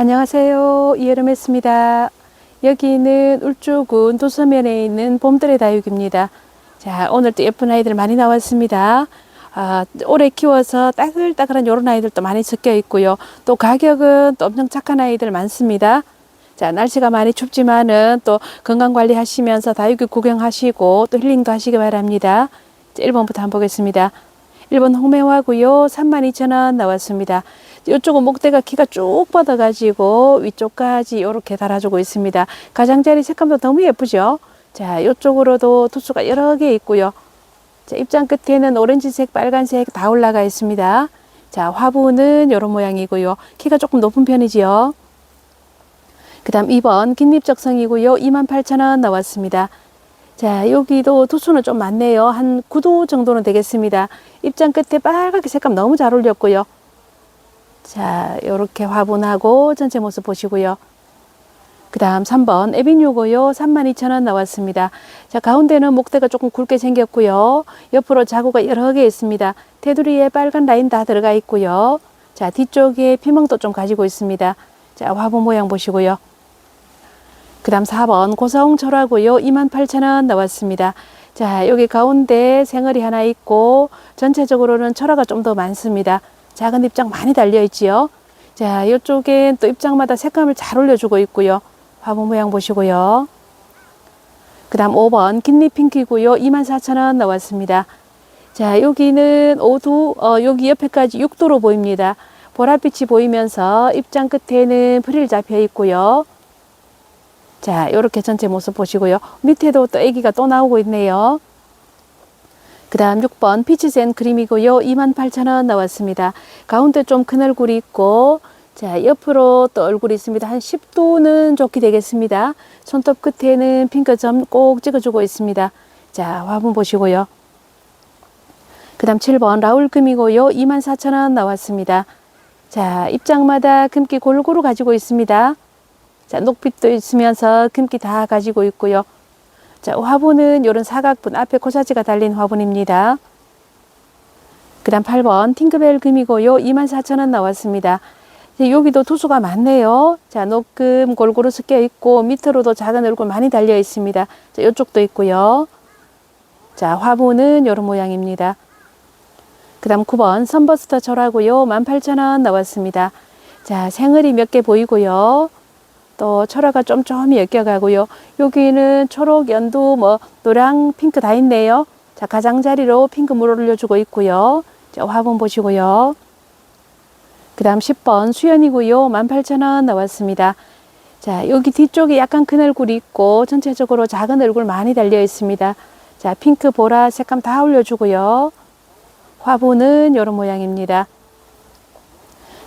안녕하세요. 이여름했습니다. 여기는 울주군 도서면에 있는 봄들의 다육입니다. 자, 오늘 또 예쁜 아이들 많이 나왔습니다. 아, 오래 키워서 따글따글한 이런 아이들도 많이 섞여 있고요. 또 가격은 또 엄청 착한 아이들 많습니다. 자, 날씨가 많이 춥지만은 또 건강 관리 하시면서 다육이 구경하시고 또 힐링도 하시기 바랍니다. 자, 1번부터 한번 보겠습니다. 1번 홍매화고요. 32,000원 나왔습니다. 이쪽은 목대가 키가 쭉 뻗어가지고 위쪽까지 이렇게 달아주고 있습니다. 가장자리 색감도 너무 예쁘죠? 자, 이쪽으로도 투수가 여러 개 있고요. 자, 입장 끝에는 오렌지색, 빨간색 다 올라가 있습니다. 자, 화분은 이런 모양이고요. 키가 조금 높은 편이지요. 그 다음 2번 긴잎적성이고요. 28,000원 나왔습니다. 자, 여기도 투수는 좀 많네요. 한 9도 정도는 되겠습니다. 입장 끝에 빨갛게 색감 너무 잘 올렸고요. 자, 요렇게 화분하고 전체 모습 보시고요. 그 다음 3번 에비뉴고요. 32,000원 나왔습니다. 자, 가운데는 목대가 조금 굵게 생겼고요. 옆으로 자구가 여러 개 있습니다. 테두리에 빨간 라인 다 들어가 있고요. 자, 뒤쪽에 피멍도 좀 가지고 있습니다. 자, 화분 모양 보시고요. 그 다음 4번 고사홍철하고요. 28,000원 나왔습니다. 자, 여기 가운데 생얼이 하나 있고 전체적으로는 철화가 좀 더 많습니다. 작은 입장 많이 달려 있지요. 자, 이쪽엔 또 입장마다 색감을 잘 올려주고 있고요. 화분 모양 보시고요. 그 다음 5번 긴잎 핑크고요. 24,000원 나왔습니다. 자, 여기는 5도, 어, 여기 옆에까지 6도로 보입니다. 보랏빛이 보이면서 입장 끝에는 프릴 잡혀 있고요. 자, 이렇게 전체 모습 보시고요. 밑에도 또 애기가 또 나오고 있네요. 그 다음 6번 피치센 그림이고요. 28,000원 나왔습니다. 가운데 좀 큰 얼굴이 있고 자 옆으로 또 얼굴이 있습니다. 한 10도는 좋게 되겠습니다. 손톱 끝에는 핑크점 꼭 찍어주고 있습니다. 자 화분 보시고요. 그 다음 7번 라울금이고요. 24,000원 나왔습니다. 자 입장마다 금기 골고루 가지고 있습니다. 자 녹빛도 있으면서 금기 다 가지고 있고요. 자, 화분은 이런 사각분 앞에 코사지가 달린 화분입니다. 그 다음 8번 팅크벨 금이고요. 24,000원 나왔습니다. 여기도 투수가 많네요. 자, 녹금 골고루 섞여 있고 밑으로도 작은 얼굴 많이 달려 있습니다. 자, 이쪽도 있고요. 자, 화분은 이런 모양입니다. 그 다음 9번 선버스터 철하고요. 18,000원 나왔습니다. 자, 생얼이 몇 개 보이고요. 또 철화가 쫌쫌이 엮여가고요. 여기는 초록, 연두, 뭐 노랑, 핑크 다 있네요. 자 가장자리로 핑크 물 올려주고 있고요. 자 화분 보시고요. 그 다음 10번 수연이고요. 18,000원 나왔습니다. 자 여기 뒤쪽에 약간 큰 얼굴이 있고 전체적으로 작은 얼굴 많이 달려 있습니다. 자 핑크, 보라 색감 다 올려주고요. 화분은 이런 모양입니다.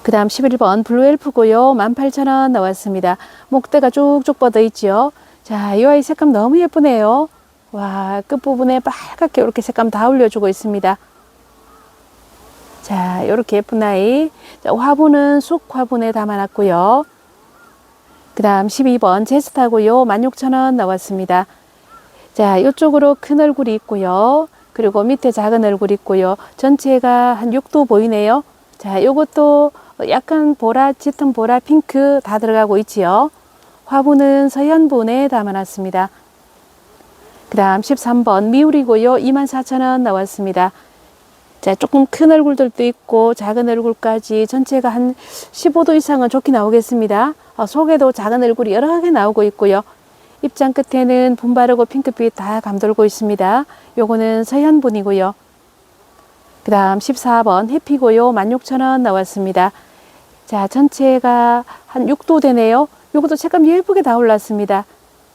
그 다음 11번 블루엘프고요. 18,000원 나왔습니다. 목대가 쭉쭉 뻗어 있지요. 자, 이 아이 색감 너무 예쁘네요. 와, 끝부분에 빨갛게 이렇게 색감 다 올려주고 있습니다. 자, 이렇게 예쁜 아이. 자, 화분은 쑥 화분에 담아놨고요. 그 다음 12번 제스타고요. 16,000원 나왔습니다. 자, 이쪽으로 큰 얼굴이 있고요. 그리고 밑에 작은 얼굴이 있고요. 전체가 한 6도 보이네요. 자, 요것도 약간 보라, 짙은 보라, 핑크 다 들어가고 있지요. 화분은 서현분에 담아놨습니다. 그 다음 13번 미울이고요. 24,000원 나왔습니다. 자, 조금 큰 얼굴들도 있고 작은 얼굴까지 전체가 한 15도 이상은 좋게 나오겠습니다. 어, 속에도 작은 얼굴이 여러 개 나오고 있고요. 입장 끝에는 분바르고 핑크빛 다 감돌고 있습니다. 요거는 서현분이고요. 그 다음 14번 해피고요. 16,000원 나왔습니다. 자, 전체가 한 6도 되네요. 요것도 색감 예쁘게 다 올랐습니다.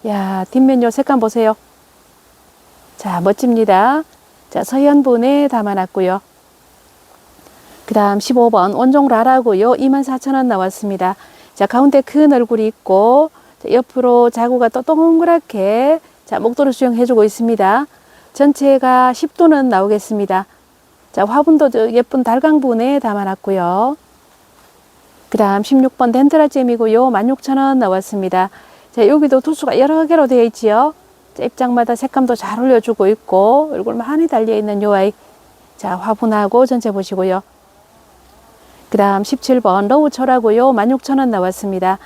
야, 뒷면 요 색감 보세요. 자, 멋집니다. 자, 서현분에 담아놨고요. 그 다음 15번 원종 라라고요. 24,000원 나왔습니다. 자, 가운데 큰 얼굴이 있고 자, 옆으로 자구가 또 동그랗게 자, 목도를 수영해주고 있습니다. 전체가 10도는 나오겠습니다. 자, 화분도 예쁜 달강분에 담아놨고요. 그 다음 16번 덴트라잼이고요. 16,000원 나왔습니다. 자, 여기도 투수가 여러 개로 되어 있지요. 자, 입장마다 색감도 잘 올려주고 있고 얼굴 많이 달려있는 요 아이. 자, 화분하고 전체 보시고요. 그 다음 17번 러우철하고요. 16,000원 나왔습니다.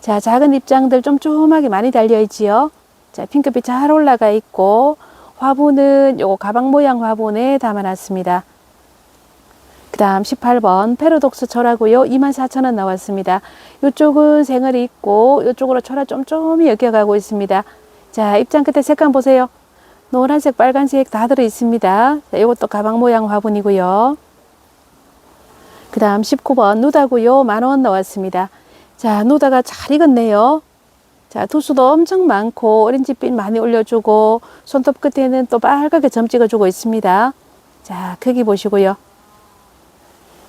자, 작은 입장들 좀 조그맣게 많이 달려있지요. 자, 핑크빛 잘 올라가 있고, 화분은 요거 가방 모양 화분에 담아놨습니다. 그 다음 18번 페로독스 철하고요. 24,000원 나왔습니다. 이쪽은 생얼이 있고, 이쪽으로 철화 쫌쫌이 엮여가고 있습니다. 자, 입장 끝에 색감 보세요. 노란색, 빨간색 다 들어 있습니다. 자, 이것도 가방 모양 화분이고요. 그 다음 19번 누다고요. 만 원 나왔습니다. 자, 누다가 잘 익었네요. 자, 투수도 엄청 많고, 오렌지빛 많이 올려주고, 손톱 끝에는 또 빨갛게 점 찍어주고 있습니다. 자, 크기 보시고요.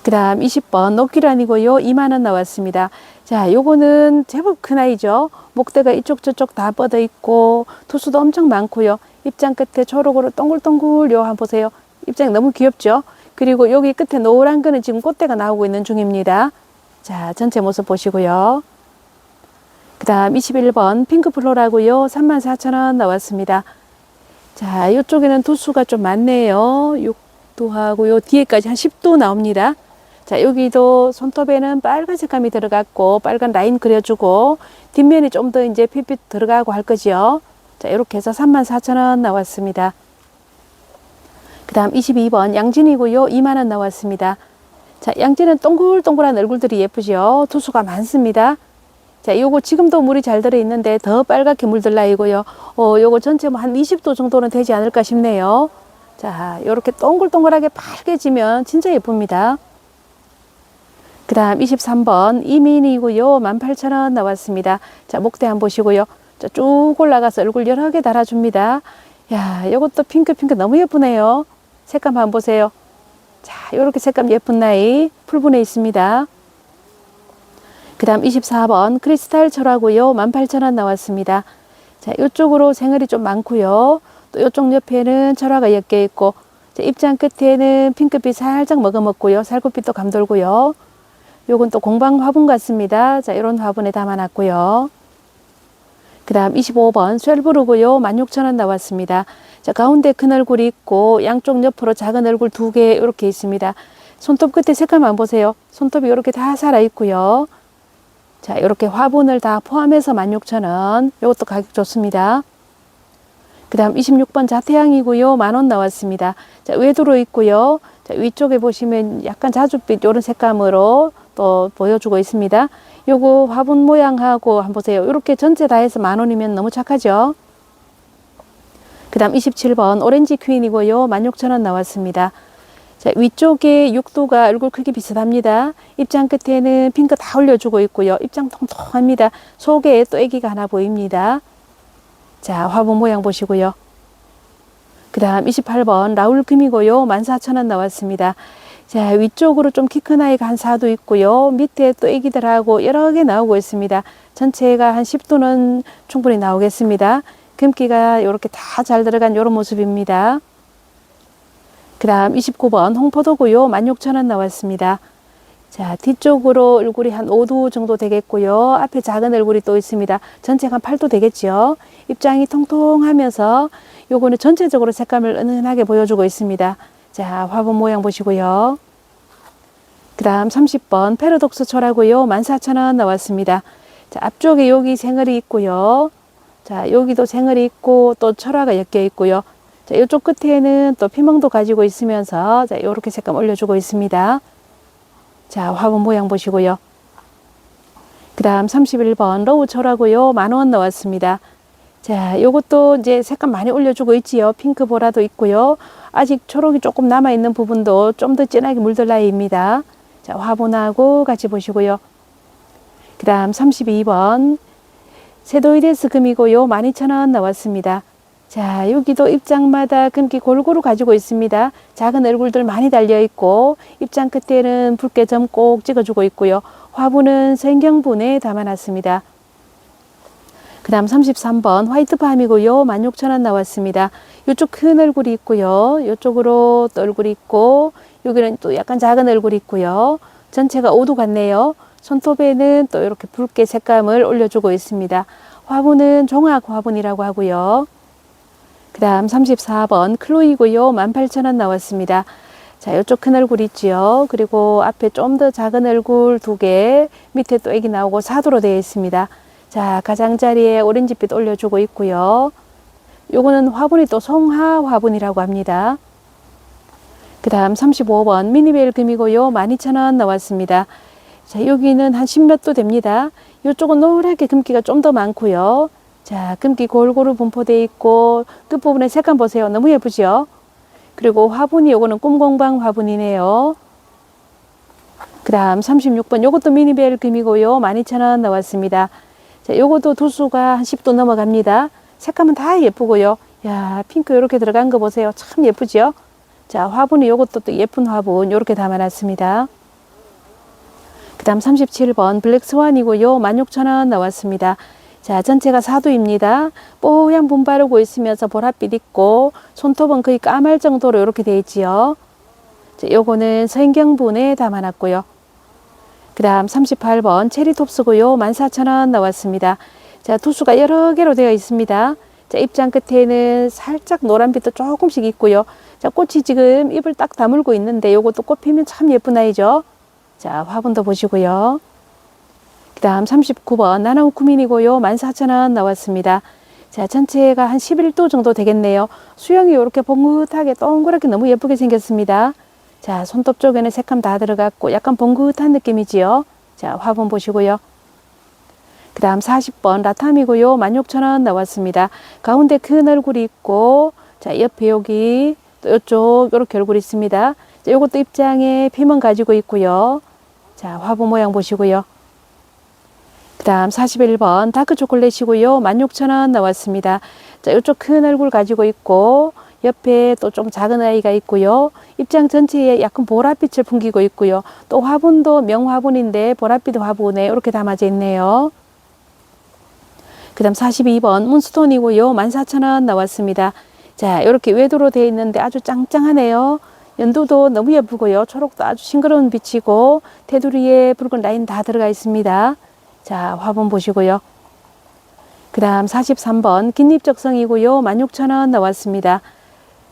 그 다음 20번 녹기란이고요. 2만원 나왔습니다. 자, 요거는 제법 큰 아이죠. 목대가 이쪽 저쪽 다 뻗어 있고, 투수도 엄청 많고요. 입장 끝에 초록으로 동글동글 요 한번 보세요. 입장 너무 귀엽죠? 그리고 여기 끝에 노란 거는 지금 꽃대가 나오고 있는 중입니다. 자, 전체 모습 보시고요. 그 다음 21번 핑크플로라고요. 34,000원 나왔습니다. 자, 이쪽에는 도수가 좀 많네요. 6도 하고 요 뒤에까지 한 10도 나옵니다. 자, 여기도 손톱에는 빨간 색감이 들어갔고 빨간 라인 그려주고 뒷면이 좀 더 이제 핏빛 들어가고 할 거지요. 자, 이렇게 해서 34,000원 나왔습니다. 그 다음 22번 양진이고요. 2만원 나왔습니다. 자, 양진은 동글동글한 얼굴들이 예쁘죠. 투수가 많습니다. 자, 요거 지금도 물이 잘 들어있는데 더 빨갛게 물들 나이고요. 어, 요거 전체 뭐 한 20도 정도는 되지 않을까 싶네요. 자, 요렇게 동글동글하게 빨개지면 진짜 예쁩니다. 그 다음 23번 이민이고요. 18,000원 나왔습니다. 자, 목대 한번 보시고요. 자, 쭉 올라가서 얼굴 여러 개 달아줍니다. 야, 요것도 핑크핑크 너무 예쁘네요. 색감 한번 보세요. 자, 요렇게 색감 예쁜 나이 풀분에 있습니다. 그 다음 24번 크리스탈 철하고요. 18,000원 나왔습니다. 자, 이쪽으로 생얼이 좀 많고요. 또 이쪽 옆에는 철화가 엮여 있고 자, 입장 끝에는 핑크빛 살짝 머금었고요. 살구빛도 감돌고요. 요건 또 공방 화분 같습니다. 자, 이런 화분에 담아놨고요. 그 다음 25번 쉘브르고요. 16,000원 나왔습니다. 자, 가운데 큰 얼굴이 있고 양쪽 옆으로 작은 얼굴 두 개 이렇게 있습니다. 손톱 끝에 색감만 보세요. 손톱이 이렇게 다 살아 있고요. 자, 이렇게 화분을 다 포함해서 16,000원. 이것도 가격 좋습니다. 그 다음 26번 자태양이고요. 만 원 나왔습니다. 자, 외도로 있고요. 자, 위쪽에 보시면 약간 자줏빛 이런 색감으로 또 보여주고 있습니다. 요거 화분 모양하고 한번 보세요. 이렇게 전체 다 해서 만 원이면 너무 착하죠? 그 다음 27번 오렌지 퀸이고요. 16,000원 나왔습니다. 자, 위쪽에 육도가 얼굴 크기 비슷합니다. 입장 끝에는 핑크 다 올려주고 있고요. 입장 통통합니다. 속에 또 애기가 하나 보입니다. 자, 화분 모양 보시고요. 그 다음 28번 라울 금이고요. 14,000원 나왔습니다. 자, 위쪽으로 좀 키 큰 아이가 한 4도 있고요. 밑에 또 애기들하고 여러 개 나오고 있습니다. 전체가 한 10도는 충분히 나오겠습니다. 금기가 이렇게 다 잘 들어간 이런 모습입니다. 그 다음 29번 홍포도고요. 16,000원 나왔습니다. 자, 뒤쪽으로 얼굴이 한 5도 정도 되겠고요. 앞에 작은 얼굴이 또 있습니다. 전체가 한 8도 되겠죠. 입장이 통통하면서 요거는 전체적으로 색감을 은은하게 보여주고 있습니다. 자, 화분 모양 보시고요. 그 다음 30번 페로독스 철하고요. 14,000원 나왔습니다. 자, 앞쪽에 여기 생얼이 있고요. 자, 여기도 생얼이 있고 또 철화가 엮여 있고요. 자, 이쪽 끝에는 또 피멍도 가지고 있으면서 자, 요렇게 색감 올려주고 있습니다. 자, 화분 모양 보시고요. 그 다음 31번 로우 철하고요. 만 원 나왔습니다. 자, 요것도 이제 색감 많이 올려주고 있지요. 핑크 보라도 있고요. 아직 초록이 조금 남아있는 부분도 좀 더 진하게 물들 나이입니다. 자, 화분하고 같이 보시고요. 그 다음 32번 세도이데스 금이고요. 12,000원 나왔습니다. 자, 여기도 입장마다 금기 골고루 가지고 있습니다. 작은 얼굴들 많이 달려있고, 입장 끝에는 붉게 점 꼭 찍어주고 있고요. 화분은 생경분에 담아놨습니다. 그 다음 33번 화이트팜이고요. 16,000원 나왔습니다. 이쪽 큰 얼굴이 있고요. 이쪽으로 또 얼굴이 있고, 여기는 또 약간 작은 얼굴이 있고요. 전체가 5도 같네요. 손톱에는 또 이렇게 붉게 색감을 올려주고 있습니다. 화분은 종합 화분이라고 하고요. 그 다음 34번 클로이고요. 18,000원 나왔습니다. 자, 이쪽 큰 얼굴 있지요. 그리고 앞에 좀 더 작은 얼굴 두 개, 밑에 또 애기 나오고 사도로 되어 있습니다. 자, 가장자리에 오렌지빛 올려주고 있고요. 요거는 화분이 또 송하 화분이라고 합니다. 그 다음 35번 미니벨 금이고요. 12,000원 나왔습니다. 자, 여기는 한 10몇 도 됩니다. 이쪽은 노랗게 금기가 좀 더 많고요. 자, 금기 골고루 분포되어 있고 끝부분에 색감 보세요. 너무 예쁘죠? 그리고 화분이 요거는 꿈공방 화분이네요. 그 다음 36번 요것도 미니벨 금이고요. 12,000원 나왔습니다. 자, 요것도 두수가 한 10도 넘어갑니다. 색감은 다 예쁘고요. 야, 핑크 이렇게 들어간 거 보세요. 참 예쁘죠? 자, 화분이 요것도 또 예쁜 화분 요렇게 담아놨습니다. 그 다음 37번 블랙스완이고요. 16,000원 나왔습니다. 자, 전체가 사두입니다. 뽀얀 분 바르고 있으면서 보랏빛 있고 손톱은 거의 까말 정도로 이렇게 되어 있지요. 자, 요거는 서인경분에 담아놨고요. 그 다음 38번 체리톱스고요. 14,000원 나왔습니다. 자, 두수가 여러 개로 되어 있습니다. 자, 입장 끝에는 살짝 노란빛도 조금씩 있고요. 자, 꽃이 지금 잎을 딱 다물고 있는데 요것도 꽃 피면 참 예쁜 아이죠. 자, 화분도 보시고요. 그 다음 39번 나나우쿠민이고요. 14,000원 나왔습니다. 자, 전체가 한 11도 정도 되겠네요. 수영이 이렇게 봉긋하게 동그랗게 너무 예쁘게 생겼습니다. 자, 손톱 쪽에는 색감 다 들어갔고 약간 봉긋한 느낌이지요. 자, 화분 보시고요. 그 다음 40번 라탐이고요. 16,000원 나왔습니다. 가운데 큰 얼굴이 있고 자, 옆에 여기 또 이쪽 이렇게 얼굴이 있습니다. 자, 요것도 입장에 피만 가지고 있고요. 자, 화분 모양 보시고요. 그 다음 41번 다크 초콜릿이고요. 16,000원 나왔습니다. 자, 이쪽 큰 얼굴 가지고 있고, 옆에 또 좀 작은 아이가 있고요. 입장 전체에 약간 보랏빛을 풍기고 있고요. 또 화분도 명화분인데 보랏빛 화분에 이렇게 담아져 있네요. 그 다음 42번 문스톤이고요. 14,000원 나왔습니다. 자, 이렇게 외도로 되어 있는데 아주 짱짱하네요. 연두도 너무 예쁘고요. 초록도 아주 싱그러운 빛이고 테두리에 붉은 라인 다 들어가 있습니다. 자, 화분 보시고요. 그 다음 43번 긴잎적성이고요. 16,000원 나왔습니다.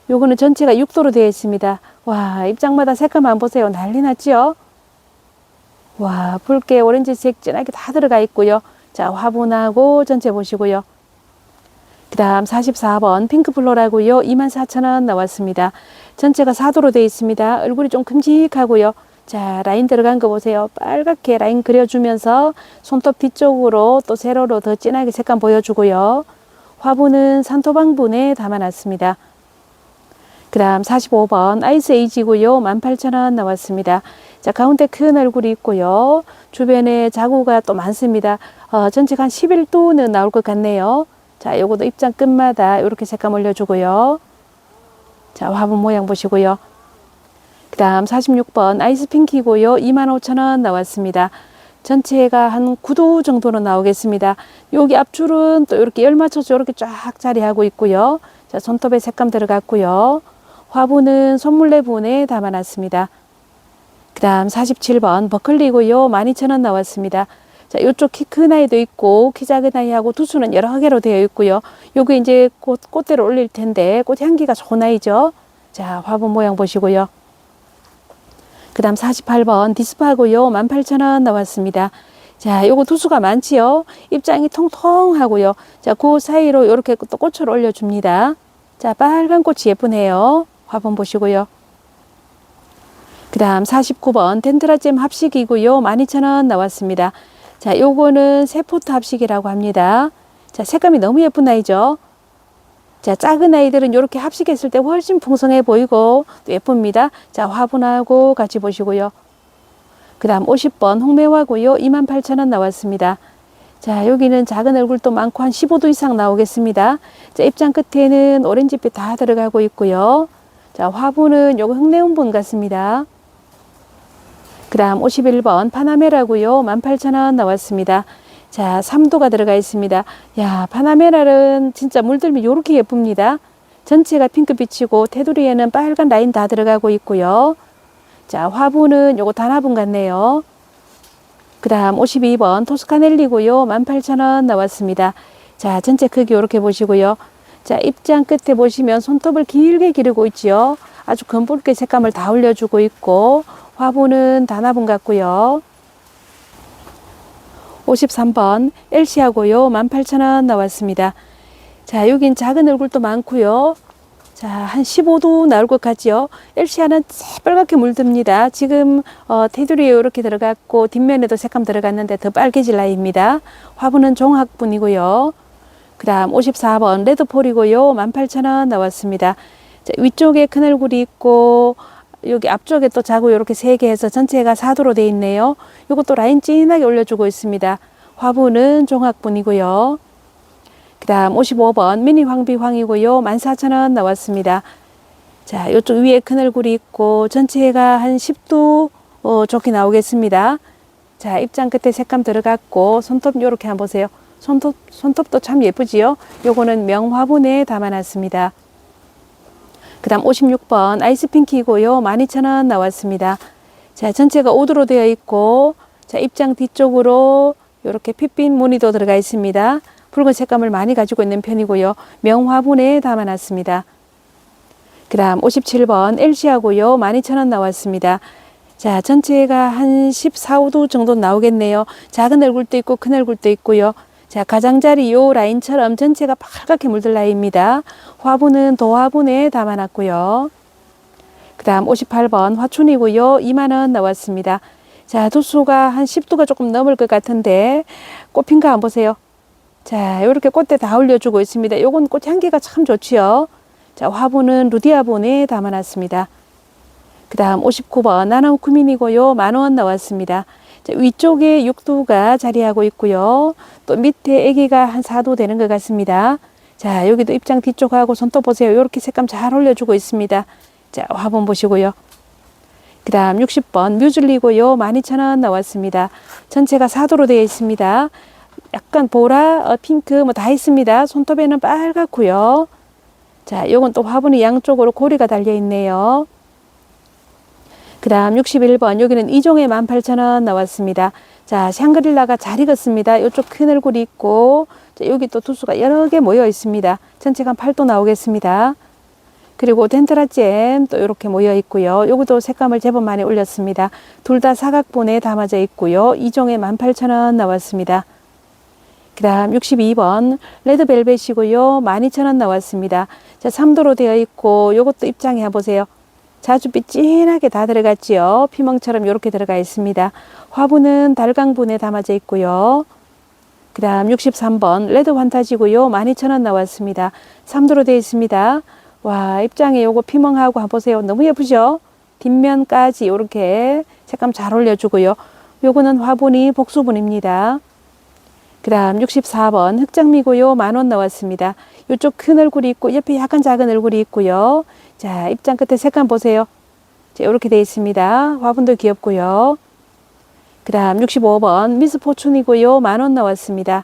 요거는 전체가 6도로 되어 있습니다. 와, 입장마다 색감만 보세요. 난리 났죠? 와, 붉게 오렌지색 진하게 다 들어가 있고요. 자, 화분하고 전체 보시고요. 그 다음 44번 핑크플로라고요. 24,000원 나왔습니다. 전체가 4도로 되어 있습니다. 얼굴이 좀 큼직하고요. 자, 라인 들어간 거 보세요. 빨갛게 라인 그려주면서 손톱 뒤쪽으로 또 세로로 더 진하게 색감 보여주고요. 화분은 산토방분에 담아놨습니다. 그 다음 45번 아이스 에이지고요. 18,000원 나왔습니다. 자, 가운데 큰 얼굴이 있고요. 주변에 자구가 또 많습니다. 어, 전체가 한 11도는 나올 것 같네요. 자, 요것도 입장 끝마다 이렇게 색감 올려주고요. 자, 화분 모양 보시고요. 그 다음 46번 아이스 핑키고요. 25,000원 나왔습니다. 전체가 한 9도 정도로 나오겠습니다. 여기 앞줄은 또 이렇게 열 맞춰서 이렇게 쫙 자리하고 있고요. 자, 손톱에 색감 들어갔고요. 화분은 손물레분에 담아놨습니다. 그 다음 47번 버클리고요. 12,000원 나왔습니다. 자, 요쪽 키 큰 아이도 있고, 키 작은 아이하고 두수는 여러 개로 되어 있고요. 요거 이제 꽃, 꽃대로 올릴 텐데, 꽃 향기가 좋은 아이죠. 자, 화분 모양 보시고요. 그 다음 48번 디스파고요. 18,000원 나왔습니다. 자, 요거 두수가 많지요. 입장이 통통하고요. 자, 그 사이로 이렇게 또 꽃을 올려줍니다. 자, 빨간 꽃이 예쁘네요. 화분 보시고요. 그 다음 49번 덴드라잼 합식이고요. 12,000원 나왔습니다. 자, 요거는 세포트 합식이라고 합니다. 자, 색감이 너무 예쁜 아이죠. 자, 작은 아이들은 이렇게 합식했을 때 훨씬 풍성해 보이고 또 예쁩니다. 자, 화분하고 같이 보시고요. 그 다음 50번 홍매화고요. 28,000원 나왔습니다. 자, 여기는 작은 얼굴도 많고 한 15도 이상 나오겠습니다. 자, 입장 끝에는 오렌지빛 다 들어가고 있고요. 자, 화분은 요거 흑내운분 같습니다. 그 다음 51번 파나메라고요. 18,000원 나왔습니다. 자, 3도가 들어가 있습니다. 야, 파나메라는 진짜 물들면 요렇게 예쁩니다. 전체가 핑크빛이고 테두리에는 빨간 라인 다 들어가고 있고요. 자, 화분은 요거 단화분 같네요. 그 다음 52번 토스카넬리고요. 18,000원 나왔습니다. 자, 전체 크기 이렇게 보시고요. 자, 입장 끝에 보시면 손톱을 길게 기르고 있지요. 아주 검붉게 색감을 다 올려주고 있고 화분은 단화분 같고요. 53번 LC하고요. 18,000원 나왔습니다. 자, 여긴 작은 얼굴도 많고요. 자, 한 15도 나올 것 같지요. LC화는 새빨갛게 물듭니다. 지금 어, 테두리에 이렇게 들어갔고 뒷면에도 색감 들어갔는데 더 빨개질 나이입니다. 화분은 종합분이고요. 그 다음 54번 레드폴이고요. 18,000원 나왔습니다. 자, 위쪽에 큰 얼굴이 있고 여기 앞쪽에 또 자고 이렇게 세 개 해서 전체가 4도로 돼 있네요. 이것도 라인 진하게 올려주고 있습니다. 화분은 종합분이고요. 그 다음 55번 미니 황비황이고요. 14,000원 나왔습니다. 자, 이쪽 위에 큰 얼굴이 있고 전체가 한 10도 어, 좋게 나오겠습니다. 자, 입장 끝에 색감 들어갔고 손톱 요렇게 한번 보세요. 손톱, 손톱도 참 예쁘지요? 요거는 명화분에 담아놨습니다. 그 다음 56번 아이스핑키고요. 12,000원 나왔습니다. 자, 전체가 오드로 되어 있고, 자, 입장 뒤쪽으로 이렇게 핏빛 무늬도 들어가 있습니다. 붉은 색감을 많이 가지고 있는 편이고요. 명화분에 담아놨습니다. 그 다음 57번 LC하고요. 12,000원 나왔습니다. 자, 전체가 한 14, 5도 정도 나오겠네요. 작은 얼굴도 있고 큰 얼굴도 있고요. 자, 가장자리 요 라인처럼 전체가 빨갛게 물들 라인입니다. 화분은 도화분에 담아놨고요. 그 다음 58번 화춘이고요. 2만원 나왔습니다. 자, 도수가 한 10도가 조금 넘을 것 같은데 꽃핀 거 한번 보세요. 자, 이렇게 꽃대 다 올려주고 있습니다. 요건 꽃 향기가 참 좋지요. 자, 화분은 루디아본에 담아놨습니다. 그 다음 59번 나나우쿠민이고요. 만원 나왔습니다. 자, 위쪽에 육두가 자리하고 있고요. 또 밑에 아기가 한 4도 되는 것 같습니다. 자, 여기도 입장 뒤쪽하고 손톱 보세요. 이렇게 색감 잘 올려주고 있습니다. 자, 화분 보시고요. 그 다음 60번 뮤즐리고요. 12,000원 나왔습니다. 전체가 4도로 되어 있습니다. 약간 보라, 어, 핑크 뭐 다 있습니다. 손톱에는 빨갛고요. 자, 요건 또 화분이 양쪽으로 고리가 달려 있네요. 그 다음 61번 여기는 이종에 18,000원 나왔습니다. 자, 샹그릴라가 잘 익었습니다. 이쪽 큰 얼굴이 있고 자, 여기 또 두수가 여러 개 모여 있습니다. 전체가 한 8도 나오겠습니다. 그리고 덴트라잼 또 이렇게 모여 있고요. 요것도 색감을 제법 많이 올렸습니다. 둘 다 사각본에 담아져 있고요. 이종에 18,000원 나왔습니다. 그 다음 62번 레드벨벳이고요. 12,000원 나왔습니다. 자, 3도로 되어 있고 요것도 입장해 보세요. 자주빛 진하게 다 들어갔지요. 피멍처럼 이렇게 들어가 있습니다. 화분은 달강분에 담아져 있고요. 그 다음 63번 레드 환타지고요. 12,000원 나왔습니다. 3도로 되어 있습니다. 와 입장에 요거 피멍하고 한번 보세요. 너무 예쁘죠? 뒷면까지 이렇게 색감 잘 올려주고요. 요거는 화분이 복수분입니다. 그 다음 64번 흑장미고요. 만 원 나왔습니다. 이쪽 큰 얼굴이 있고 옆에 약간 작은 얼굴이 있고요. 자 입장 끝에 색감 보세요. 자, 이렇게 되어 있습니다. 화분도 귀엽고요. 그 다음 65번 미스포춘이고요. 만 원 나왔습니다.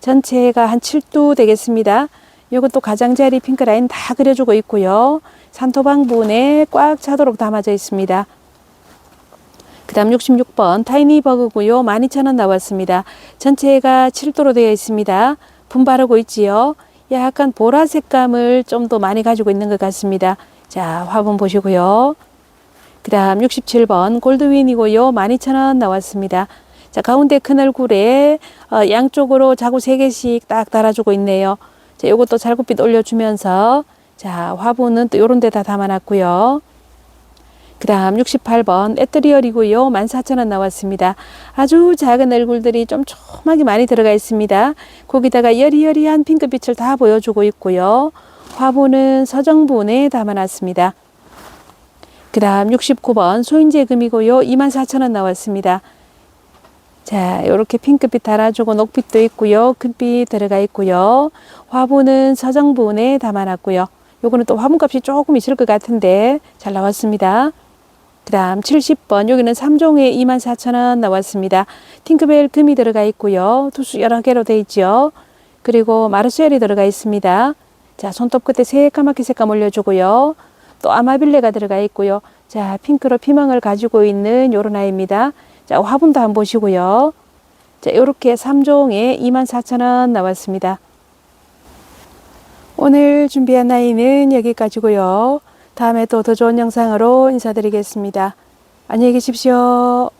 전체가 한 7도 되겠습니다. 이것도 가장자리 핑크라인 다 그려주고 있고요. 산토방분에 꽉 차도록 담아져 있습니다. 그 다음 66번 타이니버그고요. 12,000원 나왔습니다. 전체가 7도로 되어 있습니다. 분바르고 있지요. 약간 보라 색감을 좀 더 많이 가지고 있는 것 같습니다. 자, 화분 보시고요. 그 다음 67번 골드윈이고요. 12,000원 나왔습니다. 자, 가운데 큰 얼굴에 어, 양쪽으로 자구 3개씩 딱 달아주고 있네요. 자, 요것도 잘구빛 올려주면서 자, 화분은 또 요런 데다 담아놨고요. 그 다음 68번 에트리얼이고요. 14,000원 나왔습니다. 아주 작은 얼굴들이 좀 촘하게 많이 들어가 있습니다. 거기다가 여리여리한 핑크빛을 다 보여주고 있고요. 화분은 서정분에 담아놨습니다. 그 다음 69번 소인제금이고요. 24,000원 나왔습니다. 자, 이렇게 핑크빛 달아주고 녹빛도 있고요. 금빛 들어가 있고요. 화분은 서정분에 담아놨고요. 요거는 또 화분값이 조금 있을 것 같은데 잘 나왔습니다. 그 다음 70번 여기는 3종에 24,000원 나왔습니다. 팅크벨 금이 들어가 있고요. 투수 여러 개로 되어 있죠. 그리고 마르셀이 들어가 있습니다. 자 손톱 끝에 새까맣게 색감 올려주고요. 또 아마빌레가 들어가 있고요. 자 핑크로 피망을 가지고 있는 요런 아이입니다. 자 화분도 한번 보시고요. 자 이렇게 3종에 24,000원 나왔습니다. 오늘 준비한 아이는 여기까지고요. 다음에 또 더 좋은 영상으로 인사드리겠습니다. 안녕히 계십시오.